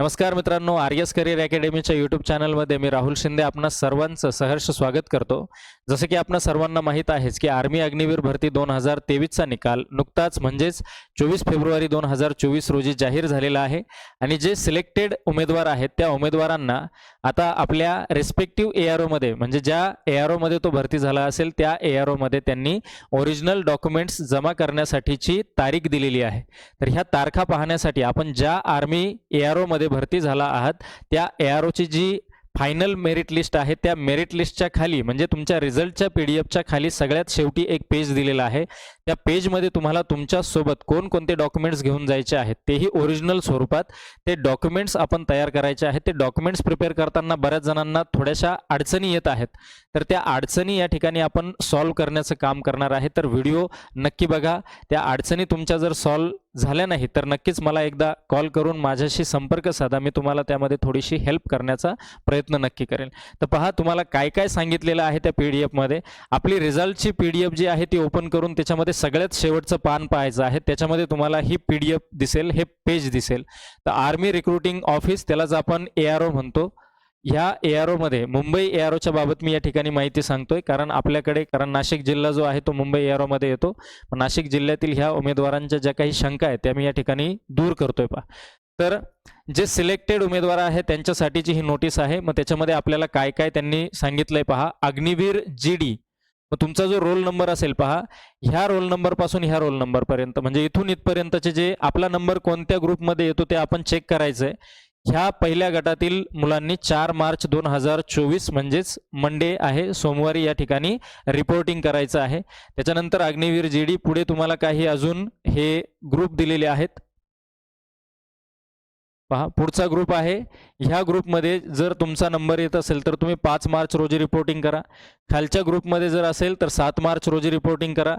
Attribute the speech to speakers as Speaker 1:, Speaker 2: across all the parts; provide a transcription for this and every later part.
Speaker 1: नमस्कार मित्रांनो R S career अकॅडमीच्या यूट्यूब चॅनलमध्ये मी राहुल शिंदे आपणा सर्वांचं सहर्ष स्वागत करतो. जसं की आपण सर्वांना माहीत आहेच की आर्मी अग्निवीर भरती दोन हजार तेवीसचा निकाल नुकताच म्हणजेच चोवीस फेब्रुवारी दोन हजार चोवीस रोजी जाहीर झालेला आहे. आणि जे सिलेक्टेड उमेदवार आहेत त्या उमेदवारांना आता आपल्या रेस्पेक्टिव्ह ए आर ओमध्ये म्हणजे ज्या ए आर ओमध्ये तो भरती झाला असेल त्या ए आर ओमध्ये त्यांनी ओरिजिनल डॉक्युमेंट्स जमा करण्यासाठीची तारीख दिलेली आहे. तर ह्या तारखा पाहण्यासाठी आपण ज्या आर्मी ए आर ओमध्ये भरती झाला आहात त्या ए आर ओची जी फायनल मेरिट लिस्ट आहे त्या मेरिट लिस्टच्या खाली म्हणजे तुमच्या रिझल्टच्या पी डी एफच्या खाली सगळ्यात शेवटी एक पेज दिलेला आहे. त्या पेजमध्ये तुम्हाला तुमच्यासोबत कोणकोणते डॉक्युमेंट्स घेऊन जायचे आहेत तेही ओरिजिनल स्वरूपात. ते डॉक्युमेंट्स आपण तयार करायचे आहेत ते डॉक्युमेंट्स प्रिपेअर करताना बऱ्याच जणांना थोड्याशा अडचणी येत आहेत. तर त्या अडचणी या ठिकाणी आपण सॉल्व्ह करण्याचं काम करणार आहे. तर व्हिडिओ नक्की बघा त्या अडचणी तुमच्या जर सॉल्व्ह झाल्या नाही तर नक्कीच मला एकदा कॉल करून माझ्याशी संपर्क साधा. मी तुम्हाला त्यामध्ये थोडीशी हेल्प करण्याचा प्रयत्न नक्की करेन तर पहा तुम्हाला काय काय सांगितलेलं आहे त्या पी डी एफमध्ये आपली रिझल्टची पी डी एफ जी आहे ती ओपन करून त्याच्यामध्ये सगळ्यात शेवटचं पान पाहायचं आहे. त्याच्यामध्ये तुम्हाला ही पी डी एफ दिसेल हे पेज दिसेल. तर आर्मी रिक्रुटिंग ऑफिस त्यालाच आपण ए आर ओ म्हणतो. ह्या ए आर ओमध्ये मुंबई ए आर ओच्या बाबत मी या ठिकाणी माहिती सांगतोय. कारण आपल्याकडे कारण नाशिक जिल्हा जो आहे तो मुंबई ए आर ओमध्ये येतो. नाशिक जिल्ह्यातील ह्या उमेदवारांच्या ज्या काही शंका आहेत त्या मी या ठिकाणी दूर करतोय पा तर जे सिलेक्टेड उमेदवार आहे त्यांच्यासाठीची ही नोटीस आहे. मग त्याच्यामध्ये आपल्याला काय काय त्यांनी सांगितलंय पहा. Agniveer G D. मग तुमचा जो रोल नंबर असेल पहा ह्या रोल नंबरपासून ह्या रोल नंबरपर्यंत म्हणजे इथून इथपर्यंतचे जे आपला नंबर कोणत्या ग्रुपमध्ये येतो ते आपण चेक करायचंय. ह्या पहिल्या गटातील मुलांनी चार मार्च दोन हजार चोवीस म्हणजेच मंडे आहे. सोमवारी या ठिकाणी रिपोर्टिंग करायचं आहे. त्याच्यानंतर अग्निवीर जी डी पुढे तुम्हाला काही अजून हे ग्रुप दिलेले आहेत. पहा पुढचा ग्रुप आहे. ह्या ग्रुपमध्ये जर तुमचा नंबर येत असेल तर तुम्ही पाच मार्च रोजी रिपोर्टिंग करा. खालच्या ग्रुपमध्ये जर असेल तर सात मार्च रोजी रिपोर्टिंग करा.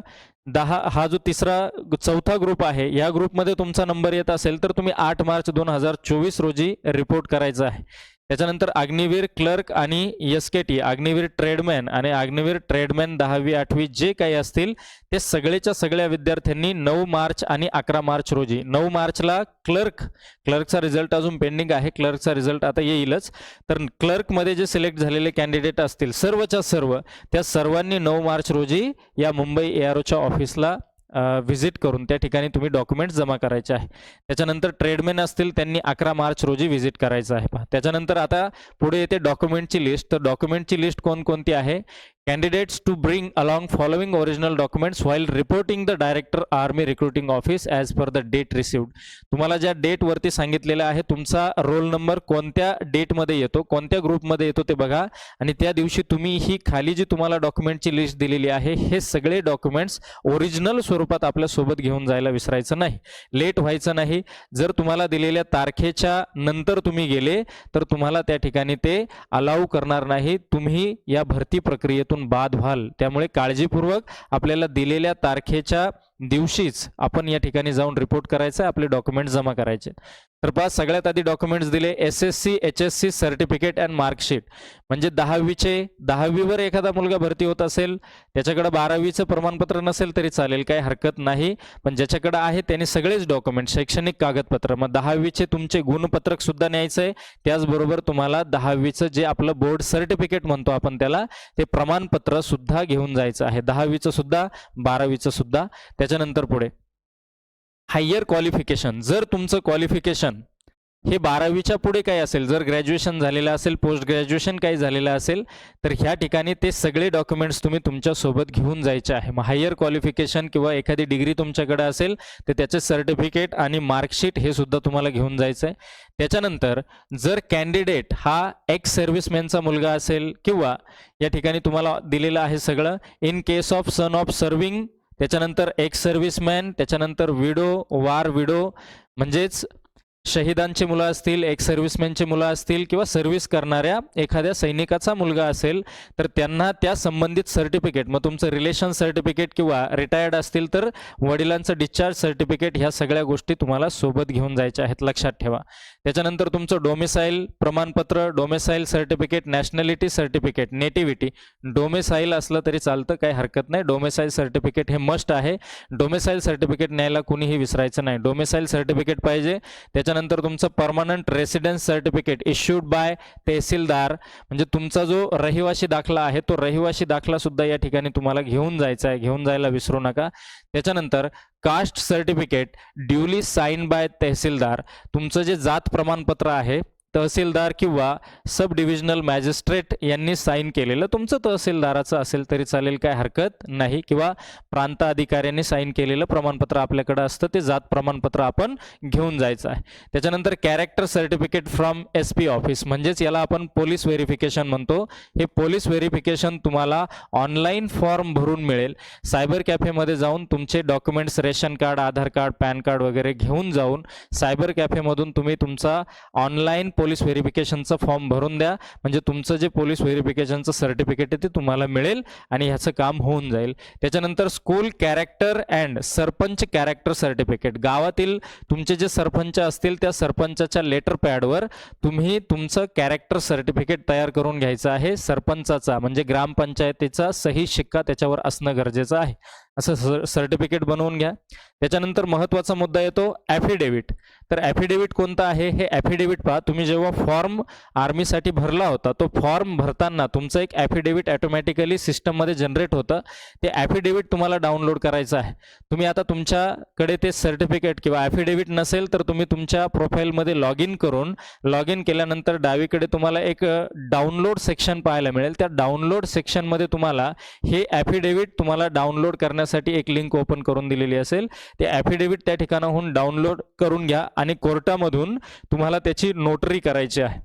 Speaker 1: दहा हा जो तिसरा चौथा ग्रुप आहे या ग्रुपमध्ये तुमचा नंबर येत असेल तर तुम्ही आठ मार्च दोन हजार चोवीस रोजी रिपोर्ट करायचा आहे. त्याच्यानंतर अग्निवीर क्लर्क आणि S K T Agniveer tradesman आणि अग्निवीर ट्रेडमॅन दहावी आठवी जे काही असतील ते सगळेच्या सगळ्या विद्यार्थ्यांनी नऊ मार्च आणि अकरा मार्च रोजी नऊ मार्चला क्लर्क क्लर्कचा रिझल्ट अजून पेंडिंग आहे क्लर्कचा रिझल्ट आता येईलच. तर क्लर्कमध्ये जे सिलेक्ट झालेले कॅन्डिडेट असतील सर्वच्या सर्व त्या सर्वांनी नऊ मार्च रोजी या मुंबई ए आर ओच्या ऑफिसला व्हिजिट करून त्या ठिकाणी तुम्ही डॉक्युमेंट्स जमा करायचे आहे. त्याच्यानंतर ट्रेडमॅन असतील त्यांनी अकरा मार्च रोजी व्हिजिट करायचं आहे. पहा त्याच्यानंतर आता पुढे येते डॉक्युमेंटची लिस्ट तर डॉक्युमेंटची लिस्ट कोणकोणती आहे? Candidates to bring along following original documents while reporting the director army Recruiting office as per the date received तुम्हाला ज्या डेटवरती सांगितलेलं आहे तुमचा रोल नंबर कोणत्या डेटमध्ये येतो कोणत्या ग्रुपमध्ये येतो ते बघा. आणि त्या दिवशी तुम्ही ही खाली जी तुम्हाला डॉक्युमेंटची लिस्ट दिलेली आहे हे सगळे डॉक्युमेंट्स ओरिजिनल स्वरूपात आपल्यासोबत घेऊन जायला विसरायचं नाही. लेट व्हायचं नाही. जर तुम्हाला दिलेल्या तारखेच्या नंतर तुम्ही गेले तर तुम्हाला त्या ठिकाणी ते अलाऊ करणार नाही. तुम्ही या भरती प्रक्रियेतून बाद व्हाल. त्यामुळे काळजीपूर्वक आपल्याला दिलेल्या तारखेच्या दिवशीच आपण या ठिकाणी जाऊन रिपोर्ट करायचं आपले डॉक्युमेंट जमा करायचे. तर पहा सगळ्यात आधी डॉक्युमेंट्स दिले S S C H S C certificate and marksheet म्हणजे दहावीचे दहावीवर एखादा मुलगा भरती होत असेल त्याच्याकडे बारावीचं प्रमाणपत्र नसेल तरी चालेल काही हरकत नाही. पण ज्याच्याकडे आहे त्याने सगळेच डॉक्युमेंट शैक्षणिक कागदपत्र. मग दहावीचे तुमचे गुणपत्रक सुद्धा न्यायचं आहे त्याचबरोबर तुम्हाला दहावीचं जे आपलं बोर्ड सर्टिफिकेट म्हणतो आपण त्याला ते प्रमाणपत्र सुद्धा घेऊन जायचं आहे. दहावीचं सुद्धा बारावीचं सुद्धा. त्याच्यानंतर पुढे. हायर क्वालिफिकेशन जर तुमचं क्वालिफिकेशन हे बारावीच्या पुढे काय असेल जर ग्रॅज्युएशन झालेलं असेल पोस्ट ग्रॅज्युएशन काही झालेलं असेल तर ह्या ठिकाणी ते सगळे डॉक्युमेंट्स तुम्ही तुमच्यासोबत घेऊन जायचे आहे. मग हायर क्वालिफिकेशन किंवा एखादी डिग्री तुमच्याकडे असेल तर त्याचे सर्टिफिकेट आणि मार्कशीट हे सुद्धा तुम्हाला घेऊन जायचं आहे. त्याच्यानंतर जर कॅन्डिडेट हा एक्स सर्व्हिसमॅनचा मुलगा असेल किंवा या ठिकाणी तुम्हाला दिलेलं आहे सगळं in case of son of serving त्याच्यानंतर एक्स सर्व्हिसमॅन त्याच्यानंतर विडो वार विडो म्हणजेच शहीदांची मुलं असतील एक सर्व्हिसमॅनची मुलं असतील किंवा सर्व्हिस करणाऱ्या एखाद्या सैनिकाचा मुलगा असेल तर त्यांना त्या संबंधित सर्टिफिकेट मग तुमचं रिलेशन सर्टिफिकेट किंवा रिटायर्ड असतील तर वडिलांचं डिस्चार्ज सर्टिफिकेट ह्या सगळ्या गोष्टी तुम्हाला सोबत घेऊन जायच्या आहेत लक्षात ठेवा. त्याच्यानंतर तुमचं डोमिसाईल प्रमाणपत्र domicile certificate nationality certificate nativity domicile असलं तरी चालतं काही हरकत नाही. डोमिसाईल सर्टिफिकेट हे मस्ट आहे. डोमिसाईल सर्टिफिकेट न्यायला कुणीही विसरायचं नाही. डोमिसाईल सर्टिफिकेट पाहिजे. त्याच्या त्याच्यानंतर तुमचं permanent residence certificate issued by tehsildar. म्हणजे तुमचा जो रहिवासी दाखला आहे तो रहिवासी दाखला सुद्धा या ठिकाणी तुम्हाला घेऊन जायचा आहे घेऊन जायला विसरू नका. त्याच्यानंतर caste certificate duly sign by tehsildar. तुमचं जे जात प्रमाणपत्र आहे तहसीलदार किंवा सब डिव्हिजनल मॅजिस्ट्रेट यांनी साईन केलेलं. तुमचं तहसीलदाराचं असेल तरी चालेल काय हरकत नाही. किंवा प्रांत अधिकाऱ्यांनी साईन केलेलं प्रमाणपत्र आपल्याकडं असतं ते जात प्रमाणपत्र आपण घेऊन जायचं आहे. त्याच्यानंतर character certificate from S P office म्हणजेच याला आपण पोलीस व्हेरिफिकेशन म्हणतो. हे पोलीस व्हेरिफिकेशन तुम्हाला ऑनलाईन फॉर्म भरून मिळेल. सायबर कॅफेमध्ये जाऊन तुमचे documents ration card Aadhaar card PAN card वगैरे घेऊन जाऊन सायबर कॅफेमधून तुम्ही तुमचा ऑनलाईन पोलीस व्हेरिफिकेशनचा फॉर्म भरून द्या. म्हणजे तुमचं जे पोलीस व्हेरिफिकेशनचं सर्टिफिकेट आहे ते तुम्हाला मिळेल आणि ह्याचं काम होऊन जाईल. त्याच्यानंतर school character and sarpanch character certificate. गावातील तुमचे जे सरपंच असतील त्या सरपंचाच्या लेटर पॅडवर तुम्ही तुमचं कॅरेक्टर सर्टिफिकेट तयार करून घ्यायचं आहे. सरपंचाचा म्हणजे ग्रामपंचायतीचा सही शिक्का त्याच्यावर असणं गरजेचं आहे. असं सर्टिफिकेट बनवून घ्या. त्याच्यानंतर महत्त्वाचा मुद्दा येतो ॲफिडेव्हिट तर ॲफिडेव्हिट कोणता आहे? हे ॲफिडेव्हिट पहा. तुम्ही जेव्हा फॉर्म आर्मीसाठी भरला होता तो फॉर्म भरताना तुमचं एक ॲफिडेव्हिट ॲटोमॅटिकली सिस्टममध्ये जनरेट होतं. ते ॲफिडेव्हिट तुम्हाला डाउनलोड करायचं आहे. तुम्ही आता तुमच्याकडे ते सर्टिफिकेट किंवा ॲफिडेव्हिट नसेल तर तुम्ही तुमच्या प्रोफाईलमध्ये लॉग इन करून लॉग इन केल्यानंतर डावीकडे तुम्हाला एक डाउनलोड सेक्शन पाहायला मिळेल. त्या डाउनलोड सेक्शनमध्ये तुम्हाला हे ॲफिडेव्हिट तुम्हाला डाउनलोड करण्यासाठी एक लिंक ओपन करून दिलेली असेल. ते ॲफिडेव्हिट त्या ठिकाणाहून डाउनलोड करून घ्या आणि कोर्टामधून तुम्हाला त्याची नोटरी करायची आहे.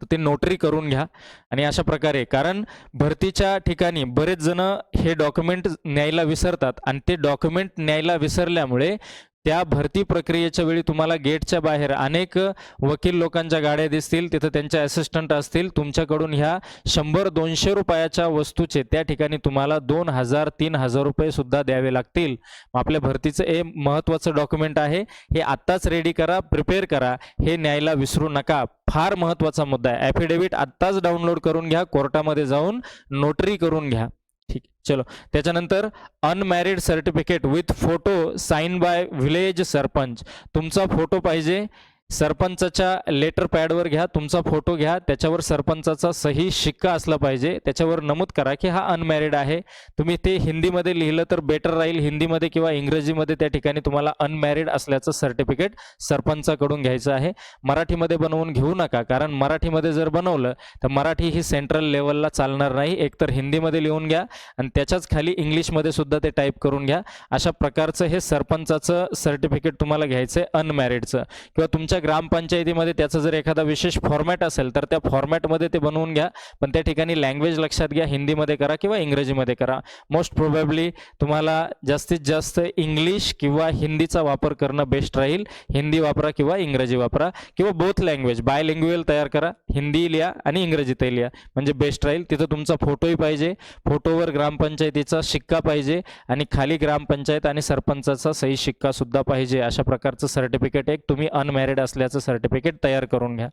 Speaker 1: तर ते नोटरी करून घ्या आणि अशा प्रकारे कारण भरतीच्या ठिकाणी बरेच जण हे डॉक्युमेंट न्यायला विसरतात आणि ते डॉक्युमेंट न्यायला विसरल्यामुळे त्या भरती प्रक्रियेच्या वेळी तुम्हाला गेटच्या बाहेर अनेक वकील लोकांच्या गाड्या दिसतील तिथं त्यांचे असिस्टंट असतील तुमच्याकडून ह्या शंभर दोनशे रुपयाच्या वस्तूचे त्या ठिकाणी तुम्हाला दोन हजार तीन हजार रुपये सुद्धा द्यावे लागतील. आपल्या भरतीचं हे महत्त्वाचं डॉक्युमेंट आहे हे आत्ताच रेडी करा प्रिपेअर करा हे न्यायला विसरू नका. फार महत्त्वाचा मुद्दा आहे. ॲफिडेव्हिट आत्ताच डाउनलोड करून घ्या कोर्टामध्ये जाऊन नोटरी करून घ्या. ठीक चलो. त्याच्यानंतर unmarried certificate with photo sign by village sarpanch. तुमचा फोटो पाहिजे. सरपंचाच्या लेटर पॅडवर घ्या तुमचा फोटो घ्या त्याच्यावर सरपंचाचा सही शिक्का असला पाहिजे त्याच्यावर नमूद करा की हा अनमॅरिड आहे. तुम्ही ते हिंदीमध्ये लिहिलं तर बेटर राहील हिंदीमध्ये किंवा इंग्रजीमध्ये त्या ठिकाणी तुम्हाला अनमॅरिड असल्याचं सर्टिफिकेट सरपंचाकडून घ्यायचं आहे. मराठीमध्ये बनवून घेऊ नका कारण मराठीमध्ये जर बनवलं तर मराठी ही सेंट्रल लेवलला चालणार नाही. एकतर हिंदीमध्ये लिहून घ्या आणि त्याच्याच खाली इंग्लिशमध्ये सुद्धा ते टाईप करून घ्या. अशा प्रकारचं हे सरपंचाचं सर्टिफिकेट तुम्हाला घ्यायचं आहे अनमॅरिडचं किंवा तुमच्या ग्रामपंचायतीमध्ये त्याचं जर एखादा विशेष फॉर्मॅट असेल तर त्या फॉर्मॅटमध्ये ते बनवून घ्या. पण त्या ठिकाणी लँग्वेज लक्षात घ्या हिंदीमध्ये करा किंवा इंग्रजीमध्ये करा. मोस्ट प्रोबॅबली तुम्हाला जास्तीत जास्त इंग्लिश किंवा हिंदीचा वापर करणं बेस्ट राहील. हिंदी वापरा किंवा इंग्रजी वापरा किंवा बोथ लँग्वेज बाय तयार करा. हिंदी लिहा आणि इंग्रजीतही लिहा. म्हणजे बेस्ट राहील. तिथं तुमचा फोटोही पाहिजे. फोटोवर ग्रामपंचायतीचा शिक्का पाहिजे आणि खाली ग्रामपंचायत आणि सरपंचाचा सही शिक्का सुद्धा पाहिजे. अशा प्रकारचं सर्टिफिकेट एक तुम्ही अनमॅरिड असल्याचं सर्टिफिकेट तयार करून घ्या.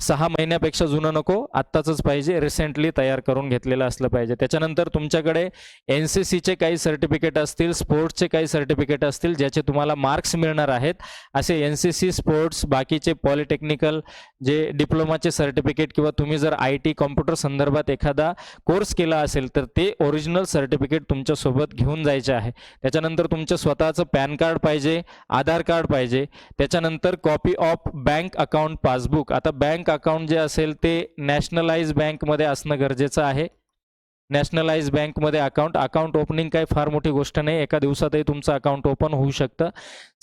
Speaker 1: सहा महिन्यापेक्षा जुनं नको आत्ताचंच पाहिजे रिसेंटली तयार करून घेतलेलं असलं पाहिजे. त्याच्यानंतर तुमच्याकडे एन सी सीचे काही सर्टिफिकेट असतील स्पोर्ट्सचे काही सर्टिफिकेट असतील ज्याचे तुम्हाला मार्क्स मिळणार आहेत असे एन सी सी स्पोर्ट्स बाकीचे पॉलिटेक्निकल जे डिप्लोमाचे सर्टिफिकेट किंवा तुम्ही जर आय टी कॉम्प्युटर संदर्भात एखादा कोर्स केला असेल तर ते ओरिजिनल सर्टिफिकेट तुमच्यासोबत घेऊन जायचे आहे. त्याच्यानंतर तुमचं स्वतःचं पॅन कार्ड पाहिजे आधार कार्ड पाहिजे त्याच्यानंतर copy of bank account passbook आता बँक अकाउंट जे असेल ते नॅशनलाइज बँकमध्ये असणं गरजेचं आहे. नॅशनलाइज बँकमध्ये अकाउंट अकाउंट ओपनिंग काही फार मोठी गोष्ट नाही. एका दिवसातही तुमचं अकाउंट ओपन होऊ शकतं.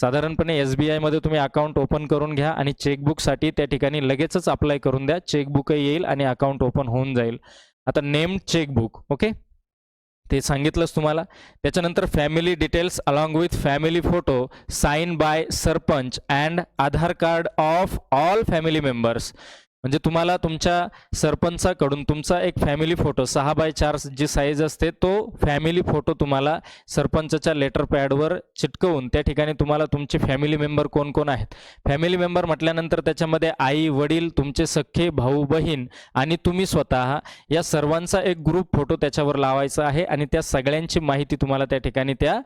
Speaker 1: साधारणपणे एस बी आयमध्ये तुम्ही अकाउंट ओपन करून घ्या आणि चेकबुकसाठी त्या ठिकाणी लगेचच अप्लाय करून द्या. चेकबुकही येईल आणि अकाउंट ओपन होऊन जाईल. आता नेम चेकबुक ओके ते सांगितलंच तुम्हाला. त्याच्यानंतर family details along with family photo sign by sarpanch and Aadhaar card of all family members म्हणजे तुम्हाला तुमच्या सरपंचाकडून तुमचा एक फॅमिली फोटो सहा बाय चार जी साईज असते तो फॅमिली फोटो तुम्हाला सरपंचाच्या लेटर पॅडवर चिटकवून त्या ठिकाणी तुम्हाला तुमचे फॅमिली मेंबर कोण कोण आहेत. फॅमिली मेंबर म्हटल्यानंतर त्याच्यामध्ये आई वडील तुमचे सख्खे भाऊ बहीण आणि तुम्ही स्वतः या सर्वांचा एक ग्रुप फोटो त्याच्यावर लावायचा आहे आणि त्या सगळ्यांची माहिती तुम्हाला त्या ठिकाणी त्या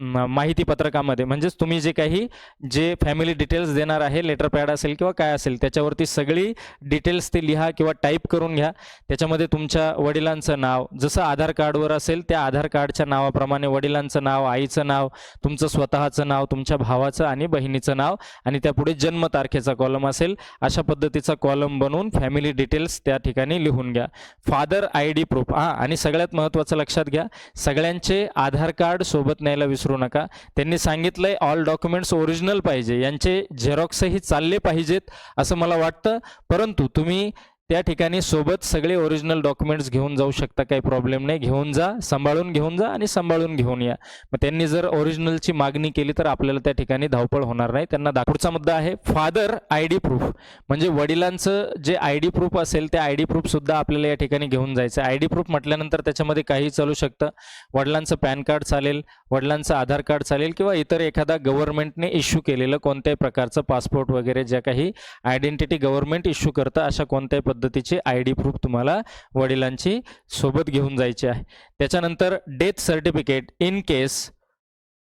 Speaker 1: माहिती पत्रकामध्ये. म्हणजेच तुम्ही जे काही जे फॅमिली डिटेल्स देणार आहे लेटर पॅड असेल किंवा काय असेल त्याच्यावरती सगळी डिटेल्स ते लिहा किंवा टाईप करून घ्या. त्याच्यामध्ये तुमच्या वडिलांचं नाव जसं आधार कार्डवर असेल त्या आधार कार्डच्या नावाप्रमाणे वडिलांचं नाव आईचं नाव तुमचं स्वतःचं नाव तुमच्या भावाचं आणि बहिणीचं नाव आणि त्यापुढे जन्मतारखेचा कॉलम असेल अशा पद्धतीचा कॉलम बनवून फॅमिली डिटेल्स त्या ठिकाणी लिहून घ्या. फादर आय डी प्रूफ हां आणि सगळ्यात महत्त्वाचं लक्षात घ्या सगळ्यांचे आधार कार्ड सोबत न्यायला विसरू नका. त्यांनी सांगितलं आहे ऑल डॉक्युमेंट्स ओरिजिनल पाहिजे. यांचे झेरॉक्सही चालले पाहिजेत असं मला वाटतं. परंतु तुम्ही त्या ठिकाणी सोबत सगळे ओरिजिनल डॉक्युमेंट्स घेऊन जाऊ शकता. काही प्रॉब्लेम नाही. घेऊन जा सांभाळून घेऊन जा आणि सांभाळून घेऊन या. मग त्यांनी जर ओरिजिनलची मागणी केली तर आपल्याला त्या ठिकाणी धावपळ होणार नाही. त्यांना दाखवचा मुद्दा आहे फादर आय डी प्रूफ म्हणजे वडिलांचं जे आय डी प्रूफ असेल त्या आय डी प्रूफसुद्धा आपल्याला या ठिकाणी घेऊन जायचं आय डी प्रूफ म्हटल्यानंतर त्याच्यामध्ये काही चालू शकतं. वडिलांचं पॅन कार्ड चालेल वडिलांचं आधार कार्ड चालेल किंवा इतर एखादा गव्हर्नमेंटने इश्यू केलेलं कोणत्याही प्रकारचं पासपोर्ट वगैरे ज्या काही आयडेंटिटी गव्हर्नमेंट इश्यू करतं अशा कोणत्याही पद्धतीची आय डी प्रूफ तुम्हाला वडिलांची सोबत घेऊन जायची आहे. त्याच्यानंतर death certificate in case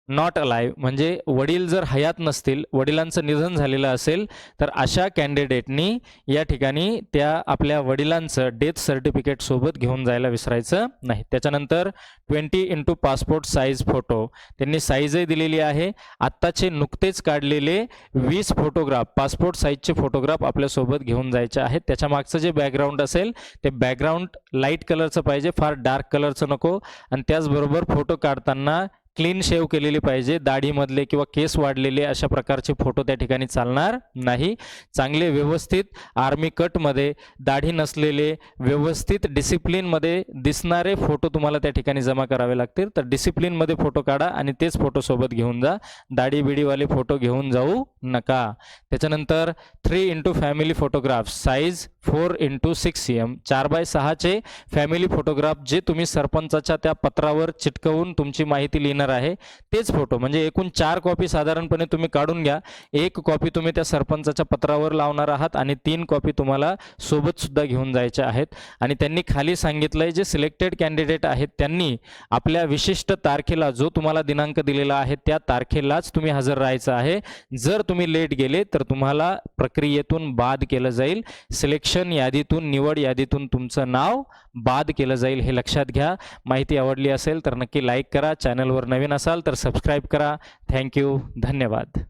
Speaker 1: not alive म्हणजे वडील जर हयात नसतील वडिलांचं निधन झालेलं असेल तर अशा कॅन्डिडेटनी या ठिकाणी त्या आपल्या वडिलांचं डेथ सर्टिफिकेट सोबत घेऊन जायला विसरायचं नाही. त्याच्यानंतर twenty into passport size photo त्यांनी साईजही दिलेली आहे. आत्ताचे नुकतेच काढलेले वीस फोटोग्राफ पासपोर्ट साईजचे फोटोग्राफ आपल्यासोबत घेऊन जायचे आहेत. त्याच्या मागचं जे बॅकग्राऊंड असेल ते बॅकग्राऊंड लाइट कलरचं पाहिजे फार डार्क कलरचं नको. आणि त्याचबरोबर फोटो काढताना क्लीन शेव केलेली पाहिजे दाढीमधले किंवा केस वाढलेले अशा प्रकारचे फोटो त्या ठिकाणी चालणार नाही. चांगले व्यवस्थित आर्मी कटमध्ये दाढी नसलेले व्यवस्थित डिसिप्लिनमध्ये दिसणारे फोटो तुम्हाला त्या ठिकाणी जमा करावे लागतील. तर डिसिप्लिनमध्ये फोटो काढा आणि तेच फोटो सोबत घेऊन जा. दाढी बिडीवाले फोटो घेऊन जाऊ नका. त्याच्यानंतर three into family photograph size four into six C M चार बाय सहाचे फॅमिली फोटोग्राफ जे तुम्ही सरपंचाच्या त्या पत्रावर चिटकवून तुमची माहिती लिहिणार आहे तेच फोटो म्हणजे एकूण चार कॉपी साधारणपणे तुम्ही काढून घ्या. एक कॉपी तुम्ही त्या सरपंचाच्या पत्रावर लावणार आहात आणि तीन कॉपी तुम्हाला सोबतसुद्धा घेऊन जायच्या आहेत. आणि त्यांनी खाली सांगितलं आहे जे सिलेक्टेड कॅन्डिडेट आहेत त्यांनी आपल्या विशिष्ट तारखेला जो तुम्हाला दिनांक दिलेला आहे त्या तारखेलाच तुम्ही हजर राहायचं आहे. जर तुम्ही लेट गेले तर तुम्हाला प्रक्रियेतून बाद केलं जाईल. सिलेक्शन यादीतून निवड यादीतून तुमचं नाव बाद केलं जाईल हे लक्षात घ्या. माहिती आवडली असेल तर नक्की लाईक करा. चॅनलवर नवीन असाल तर सबस्क्राईब करा. थँक्यू धन्यवाद.